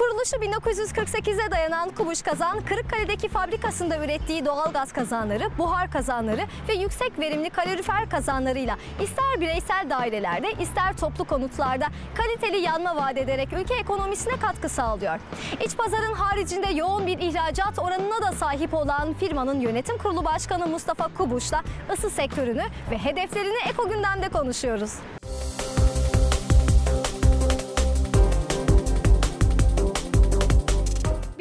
Kuruluşu 1948'e dayanan Kubuş Kazan, Kırıkkale'deki fabrikasında ürettiği doğalgaz kazanları, buhar kazanları ve yüksek verimli kalorifer kazanlarıyla ister bireysel dairelerde ister toplu konutlarda kaliteli yanma vaat ederek ülke ekonomisine katkı sağlıyor. İç pazarın haricinde yoğun bir ihracat oranına da sahip olan firmanın yönetim kurulu başkanı Mustafa Kubuş'la ısı sektörünü ve hedeflerini Eko Gündem'de konuşuyoruz.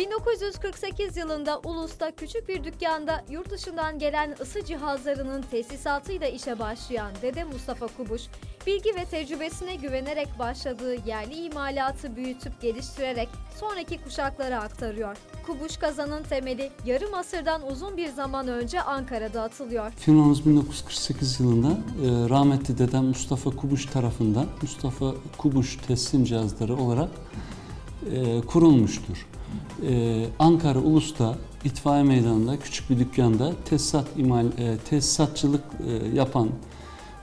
...1948 yılında Ulus'ta küçük bir dükkanda yurt dışından gelen ısı cihazlarının tesisatıyla işe başlayan Dede Mustafa Kubuş... ...bilgi ve tecrübesine güvenerek başladığı yerli imalatı büyütüp geliştirerek sonraki kuşaklara aktarıyor. Kubuş kazanın temeli yarım asırdan uzun bir zaman önce Ankara'da atılıyor. Firmamız 1948 yılında e, rahmetli dedem Mustafa Kubuş tarafından Mustafa Kubuş teslim cihazları olarak e, kurulmuştur. E, Ankara Ulus'ta itfaiye meydanında küçük bir dükkanda tesisat imal, e, tesisatçılık e, yapan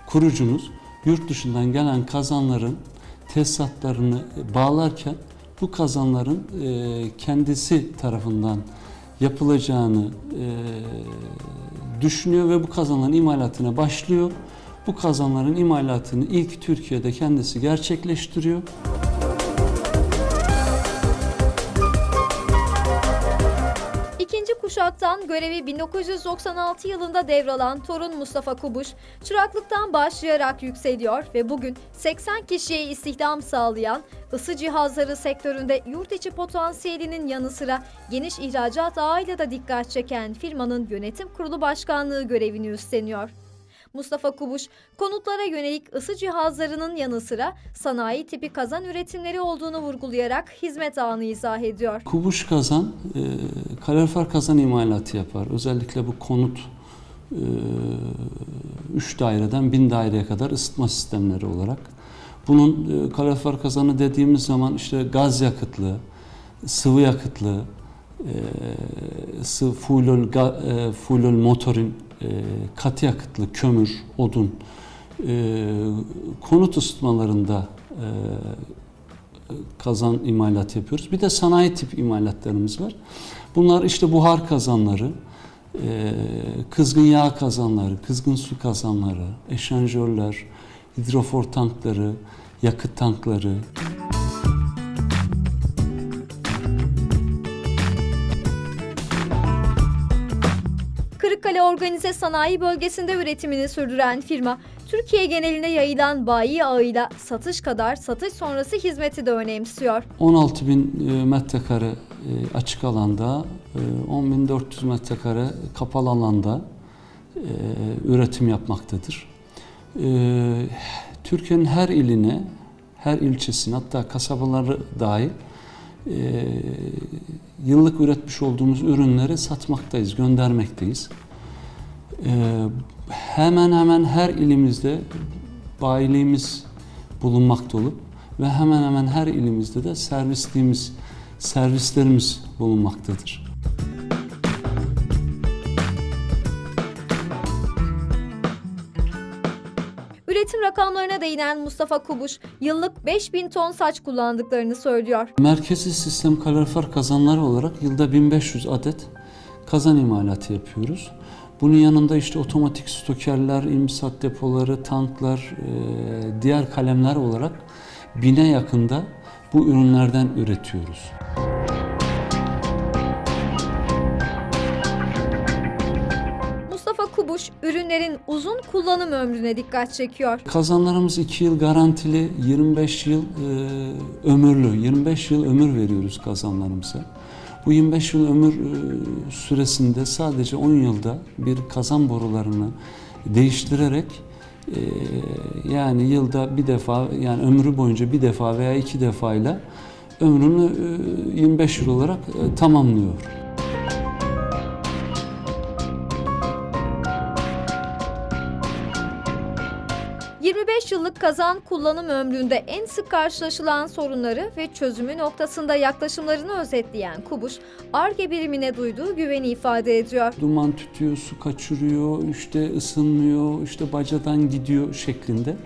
kurucumuz yurt dışından gelen kazanların tesisatlarını bağlarken bu kazanların e, kendisi tarafından yapılacağını e, düşünüyor ve bu kazanların imalatına başlıyor. Bu kazanların imalatını ilk Türkiye'de kendisi gerçekleştiriyor. Kuşaktan görevi 1996 yılında devralan torun Mustafa Kubuş, çıraklıktan başlayarak yükseliyor ve bugün 80 kişiye istihdam sağlayan ısı cihazları sektöründe yurt içi potansiyelinin yanı sıra geniş ihracat ağıyla da dikkat çeken firmanın yönetim kurulu başkanlığı görevini üstleniyor. Mustafa Kubuş, konutlara yönelik ısı cihazlarının yanı sıra sanayi tipi kazan üretimleri olduğunu vurgulayarak hizmet ağını izah ediyor. Kubuş kazan, e, kalorifer kazan imalatı yapar. Özellikle bu konut 3 daireden 1000 daireye kadar ısıtma sistemleri olarak. Bunun e, kalorifer kazanı dediğimiz zaman işte gaz yakıtlı, sıvı yakıtlı, e, sıvı e, fuelol motorin, e, katı yakıtlı kömür, odun, e, konut ısıtmalarında e, kazan imalat yapıyoruz. Bir de sanayi tip imalatlarımız var. Bunlar işte buhar kazanları, e, kızgın yağ kazanları, kızgın su kazanları, eşanjörler, hidrofor tankları, yakıt tankları, Kırıkkale Organize Sanayi Bölgesi'nde üretimini sürdüren firma, Türkiye geneline yayılan bayi ağıyla satış kadar satış sonrası hizmeti de önemsiyor. 16 bin e, metrekare e, açık alanda, e, 10.400 metrekare kapalı alanda e, üretim yapmaktadır. E, Türkiye'nin her iline, her ilçesine hatta kasabaları dahil e, yıllık üretmiş olduğumuz ürünleri satmaktayız, göndermekteyiz. E, hemen hemen her ilimizde bayiliğimiz bulunmakta olup ve hemen hemen her ilimizde de servisliğimiz, servislerimiz bulunmaktadır. Üretim rakamlarına değinen Mustafa Kubuş, yıllık 5000 ton saç kullandıklarını söylüyor. Merkezi sistem kalorifer kazanları olarak yılda 1500 adet kazan imalatı yapıyoruz. Bunun yanında işte otomatik stokerler, imsat depoları, tanklar, e, diğer kalemler olarak bine yakında bu ürünlerden üretiyoruz. Mustafa Kubuş, ürünlerin uzun kullanım ömrüne dikkat çekiyor. Kazanlarımız 2 yıl garantili, 25 yıl e, ömürlü, 25 yıl ömür veriyoruz kazanlarımıza. Bu 25 yıl ömür e, süresinde sadece 10 yılda bir kazan borularını değiştirerek e, yani yılda bir defa yani ömrü boyunca bir defa veya iki defayla ömrünü e, 25 yıl olarak e, tamamlıyor. – kazan kullanım ömründe en sık karşılaşılan sorunları ve çözümü noktasında yaklaşımlarını özetleyen Kubuş, ARGE birimine duyduğu güveni ifade ediyor. Duman tütüyor, su kaçırıyor, işte ısınmıyor, işte bacadan gidiyor şeklinde.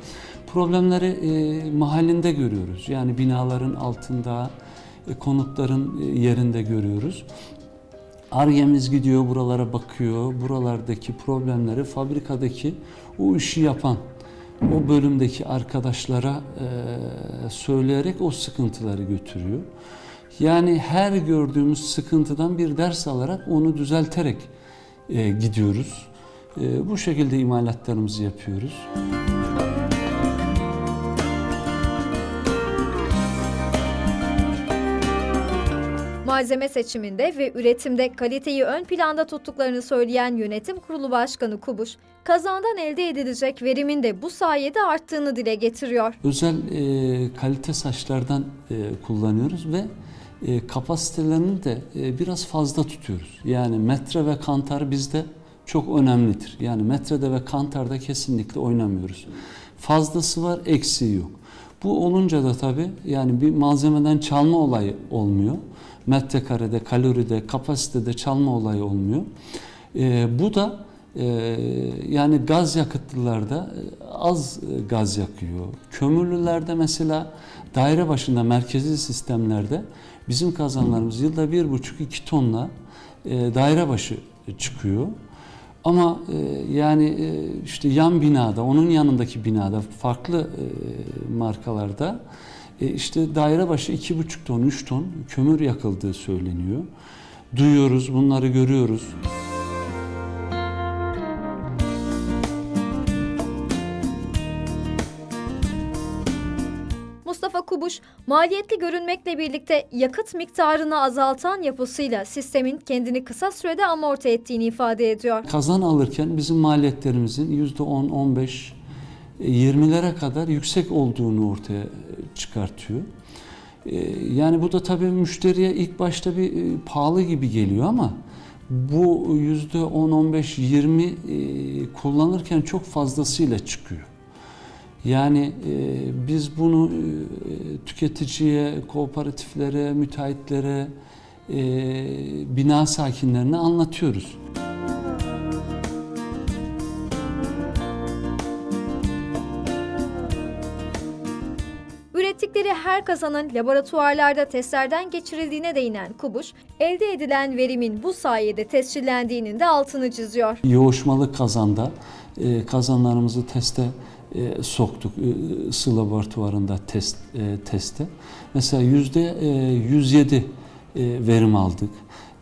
Problemleri e, mahallinde görüyoruz. Yani binaların altında, e, konutların e, yerinde görüyoruz. Argemiz gidiyor buralara bakıyor. Buralardaki problemleri fabrikadaki o işi yapan o bölümdeki arkadaşlara e, söyleyerek o sıkıntıları götürüyor. Yani her gördüğümüz sıkıntıdan bir ders alarak onu düzelterek e, gidiyoruz. E, bu şekilde imalatlarımızı yapıyoruz. Malzeme seçiminde ve üretimde kaliteyi ön planda tuttuklarını söyleyen Yönetim Kurulu Başkanı Kubuş, kazandan elde edilecek verimin de bu sayede arttığını dile getiriyor. Özel e, kalite saçlardan e, kullanıyoruz ve e, kapasitelerini de e, biraz fazla tutuyoruz. Yani metre ve kantar bizde çok önemlidir. Yani metrede ve kantarda kesinlikle oynamıyoruz. Fazlası var, eksiği yok. Bu olunca da tabii yani bir malzemeden çalma olayı olmuyor. Metrekarede, kaloride, kapasitede çalma olayı olmuyor. E, bu da e, yani gaz yakıtlılarda e, az e, gaz yakıyor. Kömürlülerde mesela daire başında merkezi sistemlerde bizim kazanlarımız yılda bir buçuk iki tonla e, daire başı çıkıyor. Ama e, yani e, işte yan binada, onun yanındaki binada farklı e, markalarda işte daire başı iki buçuk ton, üç ton kömür yakıldığı söyleniyor. Duyuyoruz, bunları görüyoruz. Kubuş, maliyetli görünmekle birlikte yakıt miktarını azaltan yapısıyla sistemin kendini kısa sürede amorti ettiğini ifade ediyor. Kazan alırken bizim maliyetlerimizin yüzde 10, 15, 20'lere kadar yüksek olduğunu ortaya çıkartıyor. E, Yani bu da tabii müşteriye ilk başta bir e, pahalı gibi geliyor ama bu yüzde 10, 15, 20 e, kullanırken çok fazlasıyla çıkıyor. Yani e, biz bunu e, tüketiciye, kooperatiflere, müteahhitlere, e, bina sakinlerine anlatıyoruz. Ürettikleri her kazanın laboratuvarlarda testlerden geçirildiğine değinen Kubuş, elde edilen verimin bu sayede tescillendiğinin de altını çiziyor. Yoğuşmalı kazanda e, kazanlarımızı teste e, soktuk e, ısı laboratuvarında test e, teste. Mesela yüzde e, 107 e, verim aldık.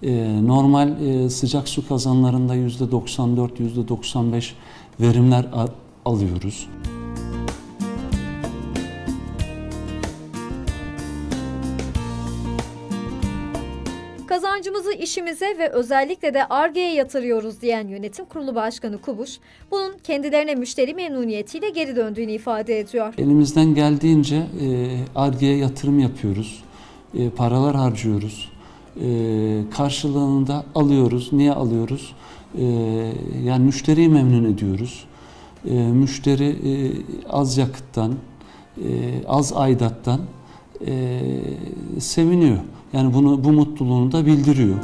E, normal e, sıcak su kazanlarında yüzde 94, yüzde 95 verimler alıyoruz. Kazancımızı işimize ve özellikle de ARGE'ye yatırıyoruz diyen Yönetim Kurulu Başkanı Kubuş, bunun kendilerine müşteri memnuniyetiyle geri döndüğünü ifade ediyor. Elimizden geldiğince ARGE'ye yatırım yapıyoruz. E, paralar harcıyoruz. E, karşılığında alıyoruz. Niye alıyoruz? E, yani müşteriyi memnun ediyoruz. E, müşteri e, az yakıttan, e, az aidattan e, seviniyor. Yani bunu bu mutluluğunu da bildiriyor.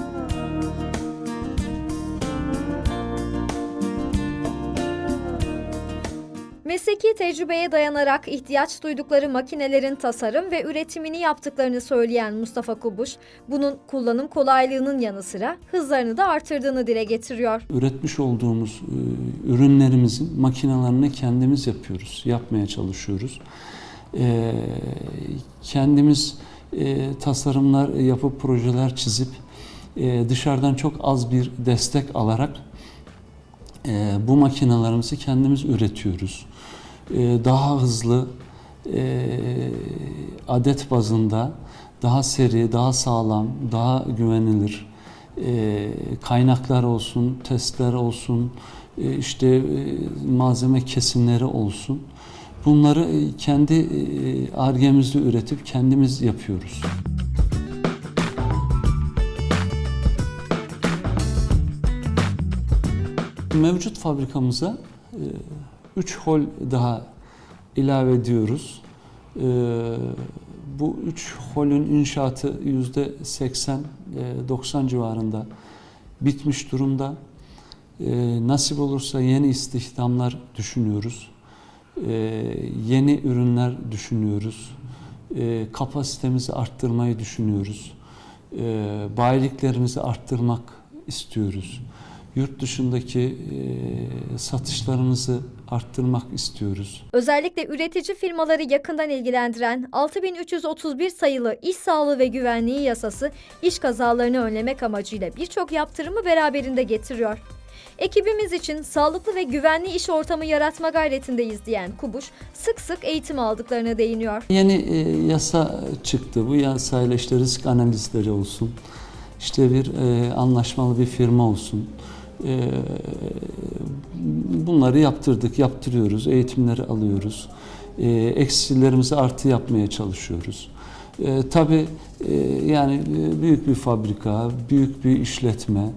Mesleki tecrübeye dayanarak ihtiyaç duydukları makinelerin tasarım ve üretimini yaptıklarını söyleyen Mustafa Kubuş, bunun kullanım kolaylığının yanı sıra hızlarını da artırdığını dile getiriyor. üretmiş olduğumuz e, ürünlerimizin makinelerini kendimiz yapıyoruz, yapmaya çalışıyoruz. E, kendimiz e, tasarımlar yapıp projeler çizip e, dışarıdan çok az bir destek alarak e, bu makinalarımızı kendimiz üretiyoruz. E, daha hızlı e, adet bazında daha seri, daha sağlam, daha güvenilir e, kaynaklar olsun, testler olsun, e, işte e, malzeme kesimleri olsun. Bunları e, kendi e, argemizde üretip kendimiz yapıyoruz. Mevcut fabrikamıza 3 hol daha ilave ediyoruz. E, bu 3 holün inşaatı %80-90 civarında bitmiş durumda. E, nasip olursa yeni istihdamlar düşünüyoruz. E, yeni ürünler düşünüyoruz. e, kapasitemizi arttırmayı düşünüyoruz. E, bayiliklerimizi arttırmak istiyoruz. Yurt dışındaki e, satışlarımızı arttırmak istiyoruz. Özellikle üretici firmaları yakından ilgilendiren 6331 sayılı İş Sağlığı ve Güvenliği Yasası iş kazalarını önlemek amacıyla birçok yaptırımı beraberinde getiriyor. Ekibimiz için sağlıklı ve güvenli iş ortamı yaratma gayretindeyiz diyen Kubuş, sık sık eğitim aldıklarına değiniyor. Yeni e, yasa çıktı. Bu yasayla işte risk analizleri olsun, işte bir e, anlaşmalı bir firma olsun. E, bunları yaptırdık, yaptırıyoruz, eğitimleri alıyoruz. E, eksilerimizi artı yapmaya çalışıyoruz. E, tabii e, yani e, büyük bir fabrika, büyük bir işletme,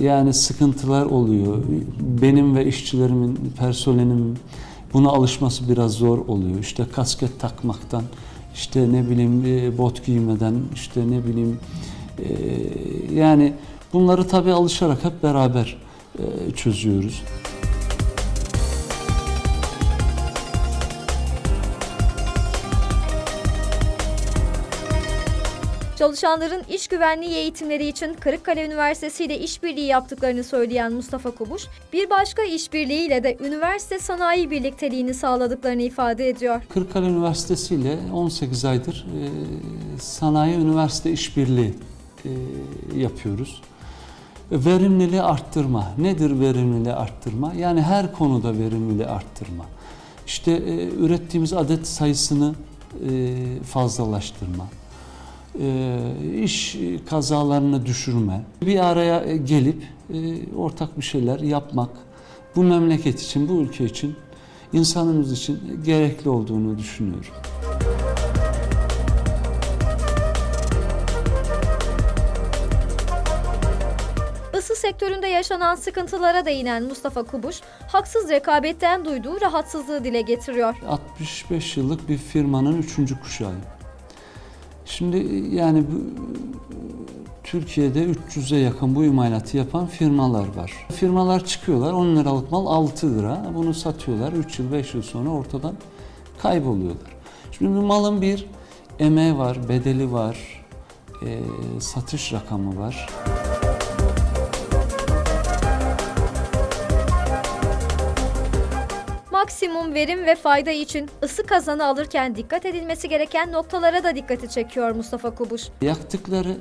yani sıkıntılar oluyor. Benim ve işçilerimin, personelimin buna alışması biraz zor oluyor. İşte kasket takmaktan, işte ne bileyim e, bot giymeden, işte ne bileyim e, yani bunları tabii alışarak hep beraber e, çözüyoruz. Çalışanların iş güvenliği eğitimleri için Kırıkkale Üniversitesi ile işbirliği yaptıklarını söyleyen Mustafa Kubuş, bir başka işbirliğiyle de üniversite sanayi birlikteliğini sağladıklarını ifade ediyor. Kırıkkale Üniversitesi ile 18 aydır e, sanayi üniversite işbirliği e, yapıyoruz. Verimliliği arttırma. Nedir verimliliği arttırma? Yani her konuda verimliliği arttırma. İşte e, ürettiğimiz adet sayısını e, fazlalaştırma. E, iş kazalarını düşürme. Bir araya gelip e, ortak bir şeyler yapmak. Bu memleket için, bu ülke için, insanımız için gerekli olduğunu düşünüyorum. Isı sektöründe yaşanan sıkıntılara değinen Mustafa Kubuş, haksız rekabetten duyduğu rahatsızlığı dile getiriyor. 65 yıllık bir firmanın üçüncü kuşağıyım. Şimdi yani bu, Türkiye'de 300'e yakın bu imalatı yapan firmalar var. Firmalar çıkıyorlar 10 liralık mal 6 lira bunu satıyorlar 3 yıl 5 yıl sonra ortadan kayboluyorlar. Şimdi bu malın bir emeği var, bedeli var, e, satış rakamı var. Maksimum verim ve fayda için ısı kazanı alırken dikkat edilmesi gereken noktalara da dikkati çekiyor Mustafa Kubuş. Yaktıkları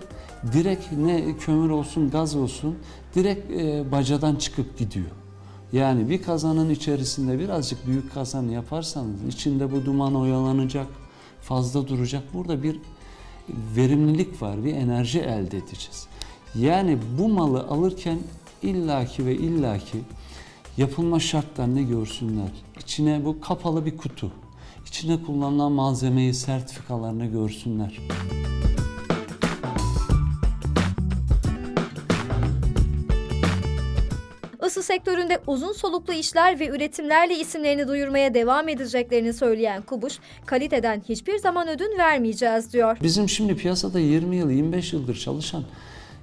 direkt ne kömür olsun gaz olsun direkt e, bacadan çıkıp gidiyor. Yani bir kazanın içerisinde birazcık büyük kazan yaparsanız içinde bu duman oyalanacak, fazla duracak. Burada bir verimlilik var, bir enerji elde edeceğiz. Yani bu malı alırken illaki ve illaki yapılma şartlarını görsünler. İçine bu kapalı bir kutu. İçine kullanılan malzemeyi, sertifikalarını görsünler. Isı sektöründe uzun soluklu işler ve üretimlerle isimlerini duyurmaya devam edeceklerini söyleyen Kubuş, kaliteden hiçbir zaman ödün vermeyeceğiz diyor. Bizim şimdi piyasada 20 yıl, 25 yıldır çalışan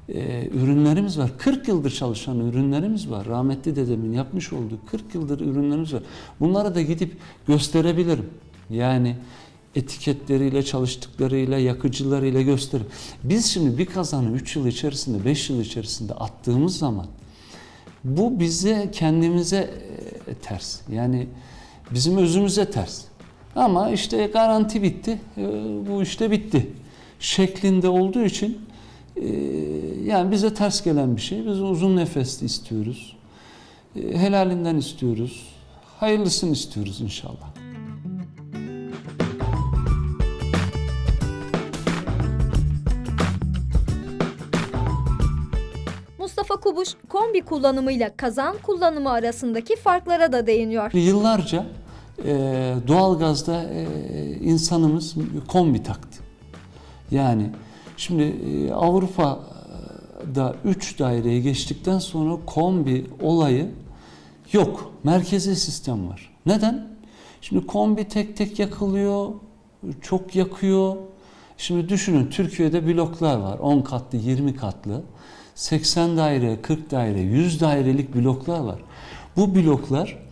e, ürünlerimiz var. 40 yıldır çalışan ürünlerimiz var. Rahmetli dedemin yapmış olduğu 40 yıldır ürünlerimiz var. Bunları da gidip gösterebilirim. Yani etiketleriyle, çalıştıklarıyla, yakıcılarıyla gösterip. Biz şimdi bir kazanı 3 yıl içerisinde, 5 yıl içerisinde attığımız zaman bu bize kendimize e, ters. Yani bizim özümüze ters. Ama işte garanti bitti, e, bu işte bitti şeklinde olduğu için yani bize ters gelen bir şey. Biz uzun nefesli istiyoruz. E, Helalinden istiyoruz. Hayırlısını istiyoruz inşallah. Mustafa Kubuş, kombi kullanımıyla kazan kullanımı arasındaki farklara da değiniyor. Yıllarca e, doğalgazda e, insanımız kombi taktı. Yani şimdi e, Avrupa'da 3 daireyi geçtikten sonra kombi olayı yok. Merkezi sistem var. Neden? Şimdi kombi tek tek yakılıyor, çok yakıyor. Şimdi düşünün Türkiye'de bloklar var. 10 katlı, 20 katlı. 80 daire, 40 daire, 100 dairelik bloklar var. Bu bloklar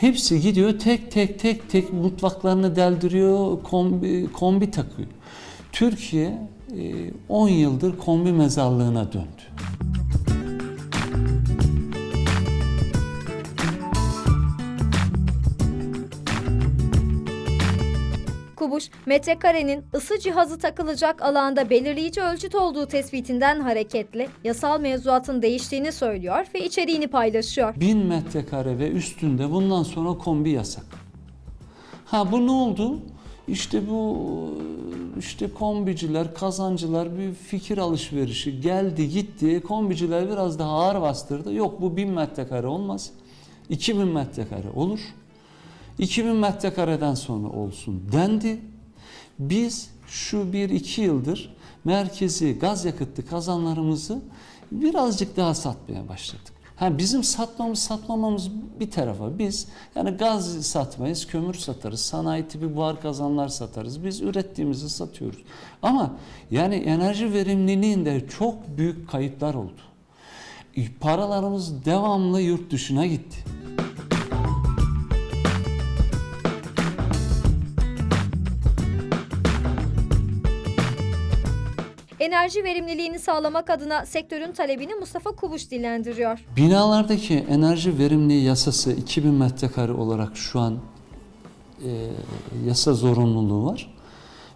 Hepsi gidiyor tek tek tek tek mutfaklarını deldiriyor, kombi, kombi takıyor. Türkiye 10 yıldır kombi mezarlığına döndü. Kubuş, metrekarenin ısı cihazı takılacak alanda belirleyici ölçüt olduğu tespitinden hareketle yasal mevzuatın değiştiğini söylüyor ve içeriğini paylaşıyor. 1000 metrekare ve üstünde bundan sonra kombi yasak. Ha bu ne oldu? İşte bu işte kombiciler, kazancılar bir fikir alışverişi geldi gitti. Kombiciler biraz daha ağır bastırdı. Yok bu 1000 metrekare olmaz. 2000 metrekare olur. 2000 metrekareden sonra olsun dendi. Biz şu 1-2 yıldır merkezi gaz yakıtlı kazanlarımızı birazcık daha satmaya başladık. Ha bizim satmamız satmamamız bir tarafa biz yani gaz satmayız, kömür satarız, sanayi tipi buhar kazanlar satarız. Biz ürettiğimizi satıyoruz. Ama yani enerji verimliliğinde çok büyük kayıplar oldu. Paralarımız devamlı yurt dışına gitti. Enerji verimliliğini sağlamak adına sektörün talebini Mustafa Kubuş dillendiriyor. Binalardaki enerji verimliliği yasası 2000 metrekare olarak şu an e, yasa zorunluluğu var.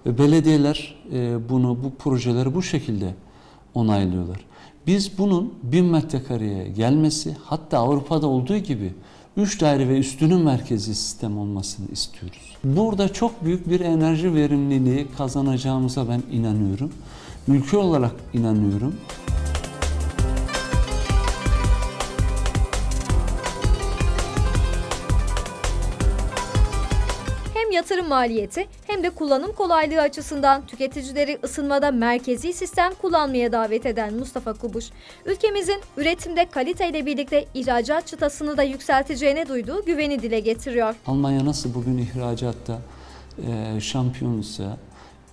Ve belediyeler e, bunu, bu projeleri bu şekilde onaylıyorlar. Biz bunun 1000 metrekareye gelmesi, hatta Avrupa'da olduğu gibi 3 daire ve üstünün merkezi sistem olmasını istiyoruz. Burada çok büyük bir enerji verimliliği kazanacağımıza ben inanıyorum. Ülke olarak inanıyorum. Hem maliyeti hem de kullanım kolaylığı açısından tüketicileri ısınmada merkezi sistem kullanmaya davet eden Mustafa Kubuş, ülkemizin üretimde kaliteyle birlikte ihracat çıtasını da yükselteceğine duyduğu güveni dile getiriyor. Almanya nasıl bugün ihracatta e, şampiyonsa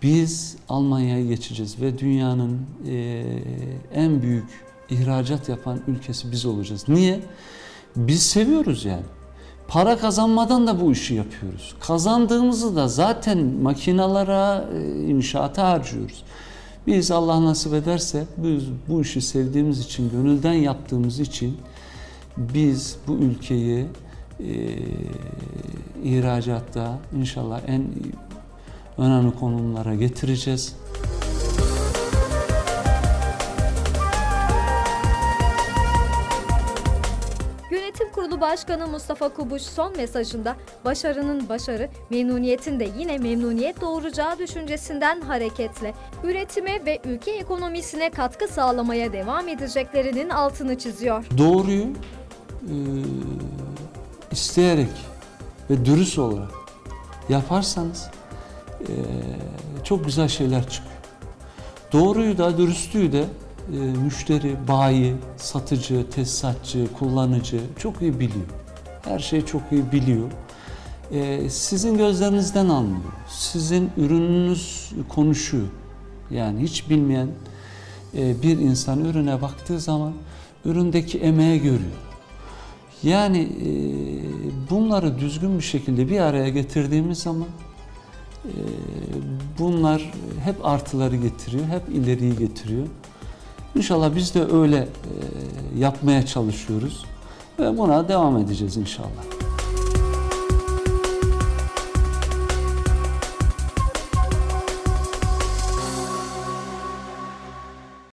biz Almanya'ya geçeceğiz ve dünyanın e, en büyük ihracat yapan ülkesi biz olacağız. Niye? Biz seviyoruz yani. Para kazanmadan da bu işi yapıyoruz. Kazandığımızı da zaten makinalara, e, inşaata harcıyoruz. Biz Allah nasip ederse biz bu işi sevdiğimiz için, gönülden yaptığımız için biz bu ülkeyi e, ihracatta inşallah en önemli konumlara getireceğiz. Yönetim Kurulu Başkanı Mustafa Kubuş son mesajında başarının başarı, memnuniyetin de yine memnuniyet doğuracağı düşüncesinden hareketle üretime ve ülke ekonomisine katkı sağlamaya devam edeceklerinin altını çiziyor. Doğruyu e, isteyerek ve dürüst olarak yaparsanız e, çok güzel şeyler çıkıyor. Doğruyu da dürüstlüğü de e, müşteri, bayi, satıcı, tesisatçı, kullanıcı çok iyi biliyor. Her şeyi çok iyi biliyor. E, sizin gözlerinizden anlıyor. Sizin ürününüz konuşuyor. Yani hiç bilmeyen e, bir insan ürüne baktığı zaman üründeki emeği görüyor. Yani e, bunları düzgün bir şekilde bir araya getirdiğimiz zaman e, bunlar hep artıları getiriyor, hep ileriyi getiriyor. İnşallah biz de öyle e, yapmaya çalışıyoruz ve buna devam edeceğiz inşallah.